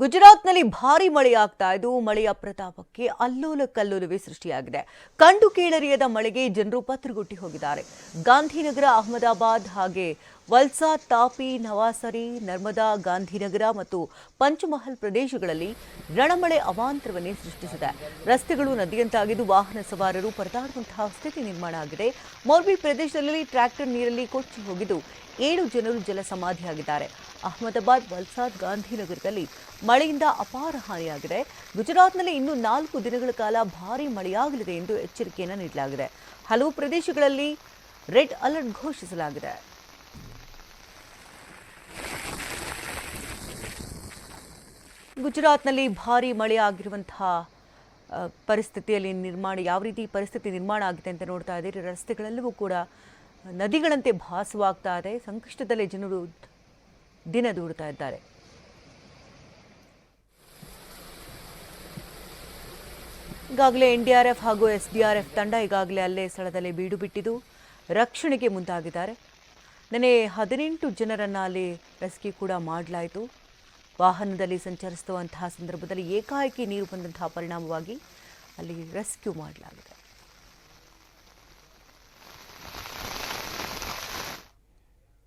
ಗುಜರಾತ್ನಲ್ಲಿ ಭಾರಿ ಮಳೆಯಾಗ್ತಾ ಇದ್ದು, ಮಳೆಯ ಪ್ರತಾಪಕ್ಕೆ ಅಲ್ಲೋಲ ಕಲ್ಲೋಲವೇ ಸೃಷ್ಟಿಯಾಗಿದೆ. ಕಂಡು ಕೇಳರಿಯದ ಮಳೆಗೆ ಜನರು ಪತ್ರಗುಟ್ಟಿ ಹೋಗಿದ್ದಾರೆ. ಗಾಂಧಿನಗರ, ಅಹಮದಾಬಾದ್ ಹಾಗೆ ವಲ್ಸಾ, ತಾಪಿ, ನವಾಸರಿ, ನರ್ಮದಾ, ಗಾಂಧಿನಗರ ಮತ್ತು ಪಂಚಮಹಲ್ ಪ್ರದೇಶಗಳಲ್ಲಿ ರಣಮಳೆ ಅವಾಂತರವನ್ನೇ ಸೃಷ್ಟಿಸಿದೆ. ರಸ್ತೆಗಳು ನದಿಯಂತಾಗಿದ್ದು, ವಾಹನ ಸವಾರರು ಪರದಾಡುವಂತಹ ಸ್ಥಿತಿ ನಿರ್ಮಾಣ ಆಗಿದೆ. ಮೋರ್ಬಿ ಪ್ರದೇಶದಲ್ಲಿ ಟ್ರ್ಯಾಕ್ಟರ್ ನೀರಲ್ಲಿ ಕೊಚ್ಚಿ ಹೋಗಿದ್ದು, ಏಳು ಜನರು ಜಲ ಸಮಾಧಿಯಾಗಿದ್ದಾರೆ ಅಹಮದಾಬಾದ್, ವಲ್ಸಾದ್, ಗಾಂಧಿನಗರದಲ್ಲಿ ಮಳೆಯಿಂದ ಅಪಾರ ಹಾನಿಯಾಗಿದೆ. ಗುಜರಾತ್ನಲ್ಲಿ ಇನ್ನು ನಾಲ್ಕು ದಿನಗಳ ಕಾಲ ಭಾರಿ ಮಳೆಯಾಗಲಿದೆ ಎಂದು ಎಚ್ಚರಿಕೆಯನ್ನು ನೀಡಲಾಗಿದೆ. ಹಲವು ಪ್ರದೇಶಗಳಲ್ಲಿ ರೆಡ್ ಅಲರ್ಟ್ ಘೋಷಿಸಲಾಗಿದೆ. ಗುಜರಾತ್ನಲ್ಲಿ ಭಾರಿ ಮಳೆ ಆಗಿರುವಂತಹ ಪರಿಸ್ಥಿತಿಯಲ್ಲಿ ನಿರ್ಮಾಣ, ಯಾವ ರೀತಿ ಪರಿಸ್ಥಿತಿ ನಿರ್ಮಾಣ ಆಗಿದೆ ಅಂತ ನೋಡ್ತಾ ಇದ್ದೀರಿ. ರಸ್ತೆಗಳೆಲ್ಲವೂ ಕೂಡ ನದಿಗಳಂತೆ ಭಾಸವಾಗ್ತಾ ಇದೆ. ಸಂಕಷ್ಟದಲ್ಲೇ ಜನರು ದಿನ ದೂಡ್ತಾ ಇದ್ದಾರೆ. ಈಗಾಗಲೇ ಎನ್ಡಿಆರ್ಎಫ್ ಹಾಗೂ ಎಸ್ಡಿಆರ್ಎಫ್ ತಂಡ ಈಗಾಗಲೇ ಅಲ್ಲೇ ಸ್ಥಳದಲ್ಲಿ ಬೀಡು ಬಿಟ್ಟಿದ್ದು, ರಕ್ಷಣೆಗೆ ಮುಂದಾಗಿದ್ದಾರೆ. ನೆನೆ ಹದಿನೆಂಟು ಜನರನ್ನು ಅಲ್ಲಿ ರೆಸ್ಕ್ಯೂ ಕೂಡ ಮಾಡಲಾಯಿತು. ವಾಹನದಲ್ಲಿ ಸಂಚರಿಸುವಂತಹ ಸಂದರ್ಭದಲ್ಲಿ ಏಕಾಏಕಿ ನೀರು ಬಂದಂತಹ ಪರಿಣಾಮವಾಗಿ ಅಲ್ಲಿ ರೆಸ್ಕ್ಯೂ ಮಾಡಲಾಗಿದೆ.